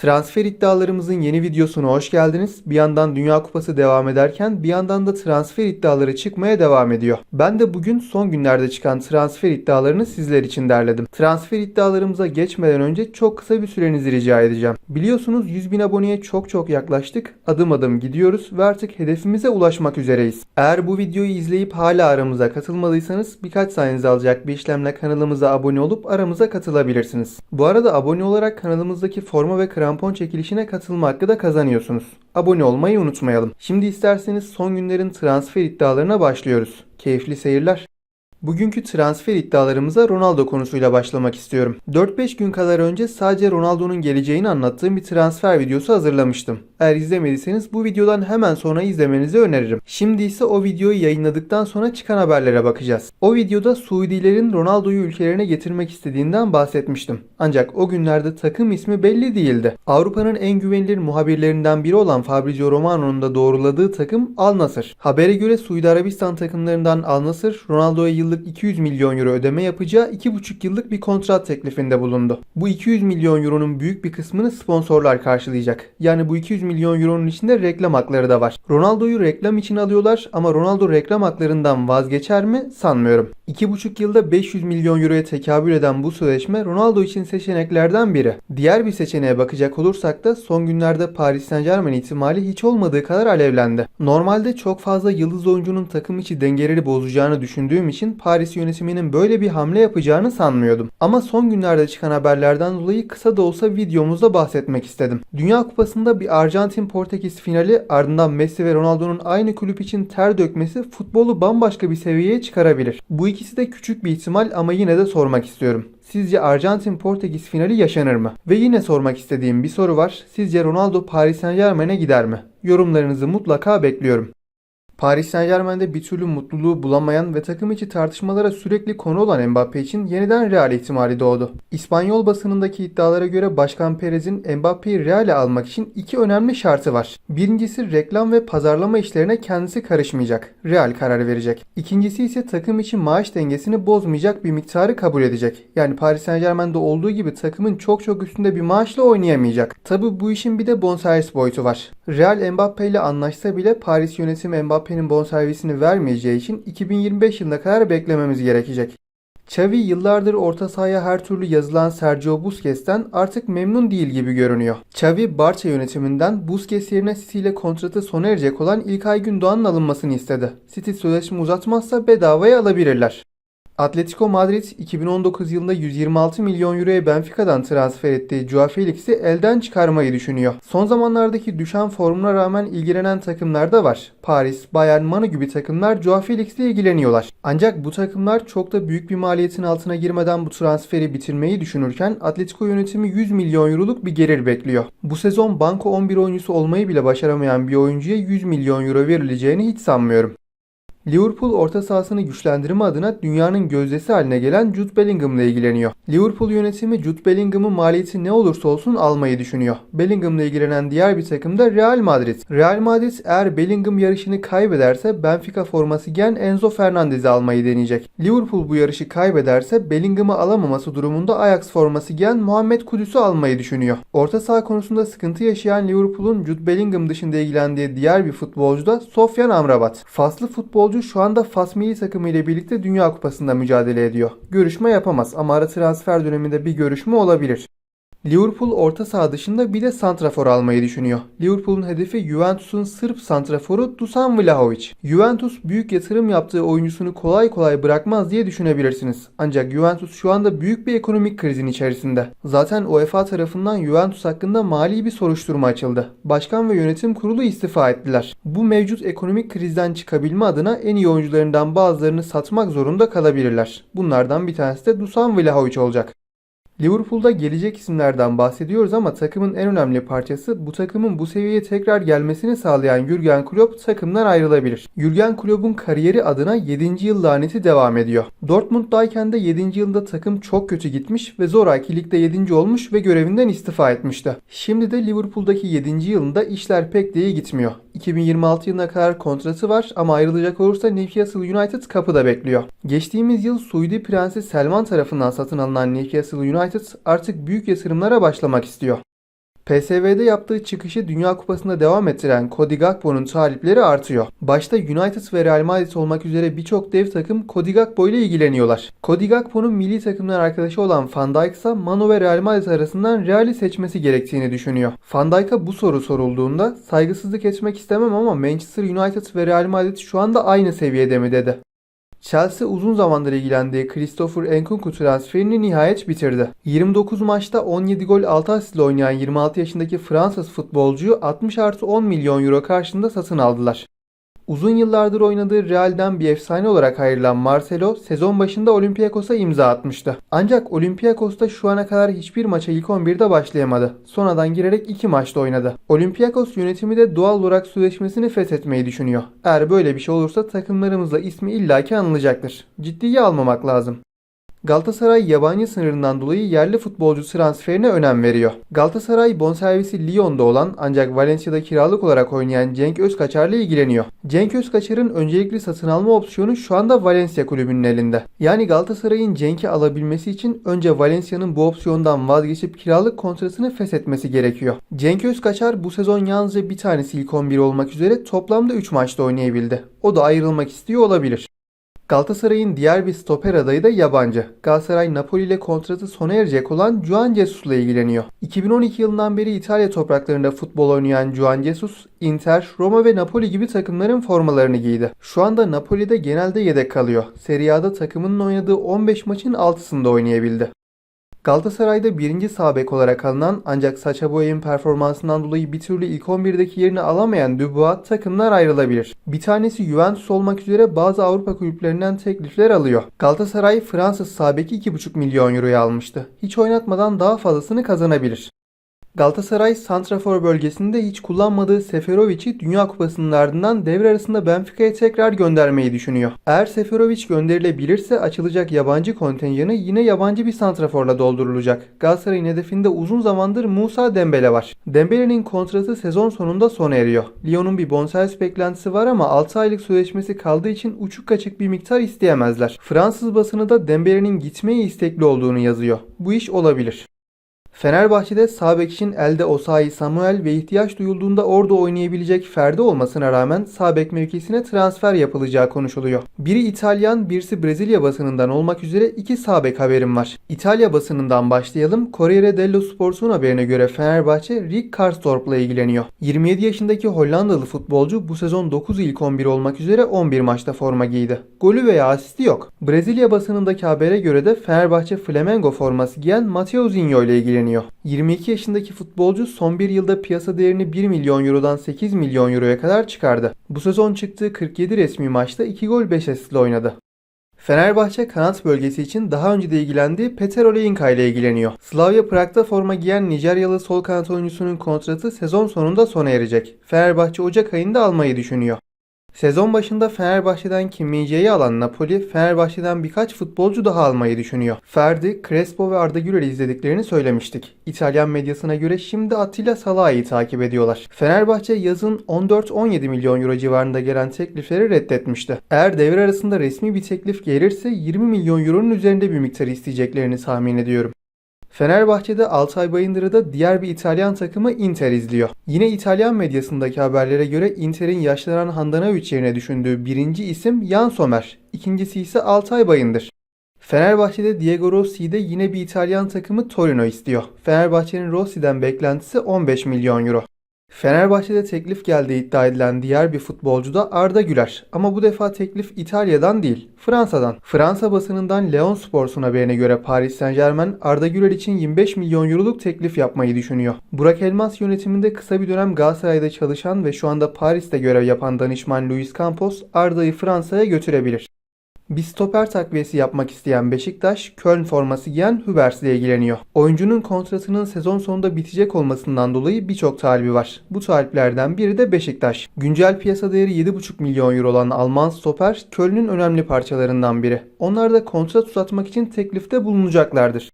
Transfer iddialarımızın yeni videosuna hoş geldiniz. Bir yandan Dünya Kupası devam ederken bir yandan da transfer iddiaları çıkmaya devam ediyor. Ben de bugün son günlerde çıkan transfer iddialarını sizler için derledim. Transfer iddialarımıza geçmeden önce çok kısa bir sürenizi rica edeceğim. Biliyorsunuz 100 bin aboneye çok çok yaklaştık. Adım adım gidiyoruz ve artık hedefimize ulaşmak üzereyiz. Eğer bu videoyu izleyip hala aramıza katılmadıysanız birkaç saniyenizi alacak bir işlemle kanalımıza abone olup aramıza katılabilirsiniz. Bu arada abone olarak kanalımızdaki forma ve krampon çekilişine katılma hakkı da kazanıyorsunuz. Abone olmayı unutmayalım. Şimdi isterseniz son günlerin transfer iddialarına başlıyoruz. Keyifli seyirler. Bugünkü transfer iddialarımıza Ronaldo konusuyla başlamak istiyorum. 4-5 gün kadar önce sadece Ronaldo'nun geleceğini anlattığım bir transfer videosu hazırlamıştım. Eğer izlemediyseniz bu videodan hemen sonra izlemenizi öneririm. Şimdi ise o videoyu yayınladıktan sonra çıkan haberlere bakacağız. O videoda Suudilerin Ronaldo'yu ülkelerine getirmek istediğinden bahsetmiştim. Ancak o günlerde takım ismi belli değildi. Avrupa'nın en güvenilir muhabirlerinden biri olan Fabrizio Romano'nun da doğruladığı takım Al Nassr. Habere göre Suudi Arabistan takımlarından Al Nassr, Ronaldo'ya yıllık 200 milyon euro ödeme yapacağı 2,5 yıllık bir kontrat teklifinde bulundu. Bu 200 milyon euronun büyük bir kısmını sponsorlar karşılayacak. Yani bu 200 milyon euronun içinde reklam hakları da var. Ronaldo'yu reklam için alıyorlar ama Ronaldo reklam haklarından vazgeçer mi sanmıyorum. 2,5 yılda 500 milyon euroya tekabül eden bu sözleşme Ronaldo için seçeneklerden biri. Diğer bir seçeneğe bakacak olursak da son günlerde Paris Saint Germain ihtimali hiç olmadığı kadar alevlendi. Normalde çok fazla yıldız oyuncunun takım içi dengeleri bozacağını düşündüğüm için Paris yönetiminin böyle bir hamle yapacağını sanmıyordum. Ama son günlerde çıkan haberlerden dolayı kısa da olsa videomuzda bahsetmek istedim. Dünya Kupası'nda bir Arjantin-Portekiz finali ardından Messi ve Ronaldo'nun aynı kulüp için ter dökmesi futbolu bambaşka bir seviyeye çıkarabilir. Bu ikisi de küçük bir ihtimal ama yine de sormak istiyorum. Sizce Arjantin-Portekiz finali yaşanır mı? Ve yine sormak istediğim bir soru var. Sizce Ronaldo Paris Saint Germain'e gider mi? Yorumlarınızı mutlaka bekliyorum. Paris Saint Germain'de bir türlü mutluluğu bulamayan ve takım içi tartışmalara sürekli konu olan Mbappe için yeniden Real ihtimali doğdu. İspanyol basınındaki iddialara göre Başkan Perez'in Mbappe'yi Real'e almak için iki önemli şartı var. Birincisi reklam ve pazarlama işlerine kendisi karışmayacak. Real karar verecek. İkincisi ise takım için maaş dengesini bozmayacak bir miktarı kabul edecek. Yani Paris Saint Germain'de olduğu gibi takımın çok çok üstünde bir maaşla oynayamayacak. Tabi bu işin bir de bonservis boyutu var. Real Mbappe ile anlaşsa bile Paris yönetimi Mbappe'nin bonservisini vermeyeceği için 2025 yılına kadar beklememiz gerekecek. Xavi yıllardır orta sahaya her türlü yazılan Sergio Busquets'ten artık memnun değil gibi görünüyor. Xavi Barça yönetiminden Busquets yerine City ile kontratı sona erecek olan İlkay Gündoğan'ın alınmasını istedi. City sözleşme uzatmazsa bedavaya alabilirler. Atletico Madrid 2019 yılında 126 milyon euroya Benfica'dan transfer ettiği Joao Felix'i elden çıkarmayı düşünüyor. Son zamanlardaki düşen formuna rağmen ilgilenen takımlar da var. Paris, Bayern, Manu gibi takımlar Joao Felix'le ilgileniyorlar. Ancak bu takımlar çok da büyük bir maliyetin altına girmeden bu transferi bitirmeyi düşünürken Atletico yönetimi 100 milyon euroluk bir gelir bekliyor. Bu sezon banko 11 oyuncusu olmayı bile başaramayan bir oyuncuya 100 milyon euro verileceğini hiç sanmıyorum. Liverpool orta sahasını güçlendirme adına dünyanın gözdesi haline gelen Jude Bellingham ile ilgileniyor. Liverpool yönetimi Jude Bellingham'ın maliyeti ne olursa olsun almayı düşünüyor. Bellingham ile ilgilenen diğer bir takım da Real Madrid. Real Madrid eğer Bellingham yarışını kaybederse Benfica forması giyen Enzo Fernandez'i almayı deneyecek. Liverpool bu yarışı kaybederse Bellingham'ı alamaması durumunda Ajax forması giyen Muhammed Kudüs'ü almayı düşünüyor. Orta saha konusunda sıkıntı yaşayan Liverpool'un Jude Bellingham dışında ilgilendiği diğer bir futbolcu da Sofyan Amrabat. Faslı futbolcu şu anda Fas milli takımı ile birlikte Dünya Kupası'nda mücadele ediyor. Görüşme yapamaz ama ara transfer döneminde bir görüşme olabilir. Liverpool orta saha dışında bir de santrafor almayı düşünüyor. Liverpool'un hedefi Juventus'un Sırp santraforu Dusan Vlahovic. Juventus büyük yatırım yaptığı oyuncusunu kolay kolay bırakmaz diye düşünebilirsiniz. Ancak Juventus şu anda büyük bir ekonomik krizin içerisinde. Zaten UEFA tarafından Juventus hakkında mali bir soruşturma açıldı. Başkan ve yönetim kurulu istifa ettiler. Bu mevcut ekonomik krizden çıkabilme adına en iyi oyuncularından bazılarını satmak zorunda kalabilirler. Bunlardan bir tanesi de Dusan Vlahovic olacak. Liverpool'da gelecek isimlerden bahsediyoruz ama takımın en önemli parçası bu takımın bu seviyeye tekrar gelmesini sağlayan Jurgen Klopp takımdan ayrılabilir. Jurgen Klopp'un kariyeri adına 7. yıl laneti devam ediyor. Dortmund'dayken de 7. yılında takım çok kötü gitmiş ve zoraki ligde 7. olmuş ve görevinden istifa etmişti. Şimdi de Liverpool'daki 7. yılında işler pek de iyi gitmiyor. 2026 yılına kadar kontratı var ama ayrılacak olursa Newcastle United kapıda bekliyor. Geçtiğimiz yıl Suudi Prensi Selman tarafından satın alınan Newcastle United artık büyük yatırımlara başlamak istiyor. PSV'de yaptığı çıkışı Dünya Kupası'nda devam ettiren Cody Gakpo'nun talipleri artıyor. Başta United ve Real Madrid olmak üzere birçok dev takım Cody Gakpo ile ilgileniyorlar. Cody Gakpo'nun milli takımdan arkadaşı olan Van Dijk ise Manu ve Real Madrid arasından Real'i seçmesi gerektiğini düşünüyor. Van Dijk'a bu soru sorulduğunda saygısızlık etmek istemem ama Manchester United ve Real Madrid şu anda aynı seviyede mi dedi. Chelsea uzun zamandır ilgilendiği Christopher Nkunku transferini nihayet bitirdi. 29 maçta 17 gol 6 asist ile oynayan 26 yaşındaki Fransız futbolcuyu 60 artı 10 milyon euro karşılığında satın aldılar. Uzun yıllardır oynadığı Real'den bir efsane olarak ayrılan Marcelo sezon başında Olympiakos'a imza atmıştı. Ancak Olympiakos'ta şu ana kadar hiçbir maça ilk 11'de başlayamadı. Sonradan girerek 2 maçta oynadı. Olympiakos yönetimi de doğal olarak sözleşmesini feshetmeyi düşünüyor. Eğer böyle bir şey olursa takımlarımızla ismi illaki anılacaktır. Ciddiye almamak lazım. Galatasaray yabancı sınırından dolayı yerli futbolcu transferine önem veriyor. Galatasaray bonservisi Lyon'da olan ancak Valencia'da kiralık olarak oynayan Cenk Özkaçar'la ilgileniyor. Cenk Özkaçar'ın öncelikli satın alma opsiyonu şu anda Valencia kulübünün elinde. Yani Galatasaray'ın Cenk'i alabilmesi için önce Valencia'nın bu opsiyondan vazgeçip kiralık kontratını feshetmesi gerekiyor. Cenk Özkaçar bu sezon yalnızca bir tanesi ilk 11 olmak üzere toplamda 3 maçta oynayabildi. O da ayrılmak istiyor olabilir. Galatasaray'ın diğer bir stoper adayı da yabancı. Galatasaray Napoli ile kontratı sona erecek olan Juan Jesus ile ilgileniyor. 2012 yılından beri İtalya topraklarında futbol oynayan Juan Jesus, Inter, Roma ve Napoli gibi takımların formalarını giydi. Şu anda Napoli'de genelde yedek kalıyor. Serie A'da takımının oynadığı 15 maçın 6'sında oynayabildi. Galatasaray'da birinci sağ bek olarak alınan ancak Sacha Boey'in performansından dolayı bir türlü ilk 11'deki yerini alamayan Dubois takımlar ayrılabilir. Bir tanesi Juventus olmak üzere bazı Avrupa kulüplerinden teklifler alıyor. Galatasaray Fransız sağ beki 2,5 milyon euroya almıştı. Hiç oynatmadan daha fazlasını kazanabilir. Galatasaray Santrafor bölgesinde hiç kullanmadığı Seferovic'i Dünya Kupası'nın ardından devre arasında Benfica'ya tekrar göndermeyi düşünüyor. Eğer Seferovic gönderilebilirse açılacak yabancı kontenjanı yine yabancı bir santraforla doldurulacak. Galatasaray'ın hedefinde uzun zamandır Musa Dembele var. Dembele'nin kontratı sezon sonunda sona eriyor. Lyon'un bir bonservis beklentisi var ama 6 aylık sözleşmesi kaldığı için uçuk kaçık bir miktar isteyemezler. Fransız basını da Dembele'nin gitmeye istekli olduğunu yazıyor. Bu iş olabilir. Fenerbahçe'de sağ bek için elde Osayi Samuel ve ihtiyaç duyulduğunda orada oynayabilecek Ferdi olmasına rağmen sağ bek mevkisine transfer yapılacağı konuşuluyor. Biri İtalyan, birisi Brezilya basınından olmak üzere iki sağ bek haberim var. İtalya basınından başlayalım. Corriere dello Sport'un haberine göre Fenerbahçe Rick Karsdorp'la ilgileniyor. 27 yaşındaki Hollandalı futbolcu bu sezon 9 ilk 11 olmak üzere 11 maçta forma giydi. Golü veya asisti yok. Brezilya basınındaki habere göre de Fenerbahçe Flamengo forması giyen Matteo Zinho ile ilgileniyor. 22 yaşındaki futbolcu son bir yılda piyasa değerini 1 milyon eurodan 8 milyon euroya kadar çıkardı. Bu sezon çıktığı 47 resmi maçta 2 gol 5 asistle oynadı. Fenerbahçe kanat bölgesi için daha önce de ilgilendiği Peter Oleinka ile ilgileniyor. Slavia Prag'da forma giyen Nijeryalı sol kanat oyuncusunun kontratı sezon sonunda sona erecek. Fenerbahçe Ocak ayında almayı düşünüyor. Sezon başında Fenerbahçe'den Kim alan Napoli, Fenerbahçe'den birkaç futbolcu daha almayı düşünüyor. Ferdi, Crespo ve Arda Güler'i izlediklerini söylemiştik. İtalyan medyasına göre şimdi Attila Salah'ı takip ediyorlar. Fenerbahçe yazın 14-17 milyon euro civarında gelen teklifleri reddetmişti. Eğer devre arasında resmi bir teklif gelirse 20 milyon euronun üzerinde bir miktar isteyeceklerini tahmin ediyorum. Fenerbahçe'de Altay Bayındır'ı da diğer bir İtalyan takımı Inter izliyor. Yine İtalyan medyasındaki haberlere göre Inter'in yaşlanan Handanovic yerine düşündüğü birinci isim Jan Sommer, ikincisi ise Altay Bayındır. Fenerbahçe'de Diego Rossi'yi de yine bir İtalyan takımı Torino istiyor. Fenerbahçe'nin Rossi'den beklentisi 15 milyon euro. Fenerbahçe'de teklif geldiği iddia edilen diğer bir futbolcu da Arda Güler. Ama bu defa teklif İtalya'dan değil, Fransa'dan. Fransa basınından Leon Sports'un haberine göre Paris Saint Germain Arda Güler için 25 milyon euroluk teklif yapmayı düşünüyor. Burak Elmas yönetiminde kısa bir dönem Galatasaray'da çalışan ve şu anda Paris'te görev yapan danışman Luis Campos Arda'yı Fransa'ya götürebilir. Bir stoper takviyesi yapmak isteyen Beşiktaş, Köln forması giyen Hübers ile ilgileniyor. Oyuncunun kontratının sezon sonunda bitecek olmasından dolayı birçok talibi var. Bu taliplerden biri de Beşiktaş. Güncel piyasa değeri 7,5 milyon euro olan Alman stoper, Köln'ün önemli parçalarından biri. Onlar da kontrat uzatmak için teklifte bulunacaklardır.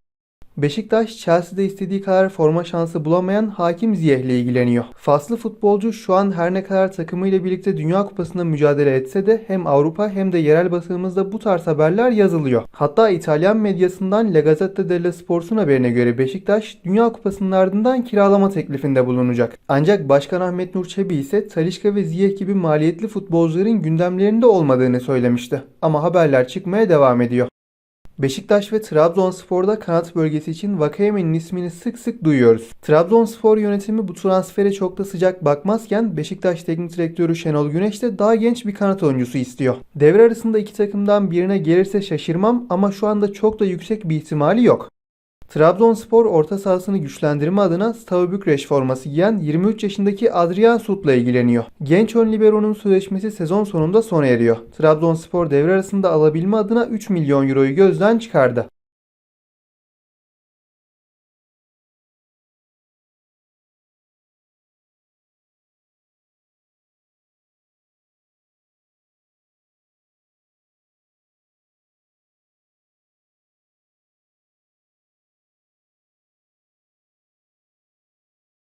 Beşiktaş, Chelsea'de istediği kadar forma şansı bulamayan Hakim Ziyeh ile ilgileniyor. Faslı futbolcu şu an her ne kadar takımıyla birlikte Dünya Kupası'nda mücadele etse de hem Avrupa hem de yerel basınımızda bu tarz haberler yazılıyor. Hatta İtalyan medyasından La Gazzetta dello Sport'un haberine göre Beşiktaş Dünya Kupası'nın ardından kiralama teklifinde bulunacak. Ancak Başkan Ahmet Nur Çebi ise Talisca ve Ziyech gibi maliyetli futbolcuların gündemlerinde olmadığını söylemişti. Ama haberler çıkmaya devam ediyor. Beşiktaş ve Trabzonspor'da kanat bölgesi için Vakayeme'nin ismini sık sık duyuyoruz. Trabzonspor yönetimi bu transfere çok da sıcak bakmazken Beşiktaş Teknik Direktörü Şenol Güneş de daha genç bir kanat oyuncusu istiyor. Devre arasında iki takımdan birine gelirse şaşırmam ama şu anda çok da yüksek bir ihtimali yok. Trabzonspor orta sahasını güçlendirme adına Steaua Bükreş forması giyen 23 yaşındaki Adrian Sut'la ilgileniyor. Genç ön libero'nun sözleşmesi sezon sonunda sona eriyor. Trabzonspor devre arasında alabilme adına 3 milyon euroyu gözden çıkardı.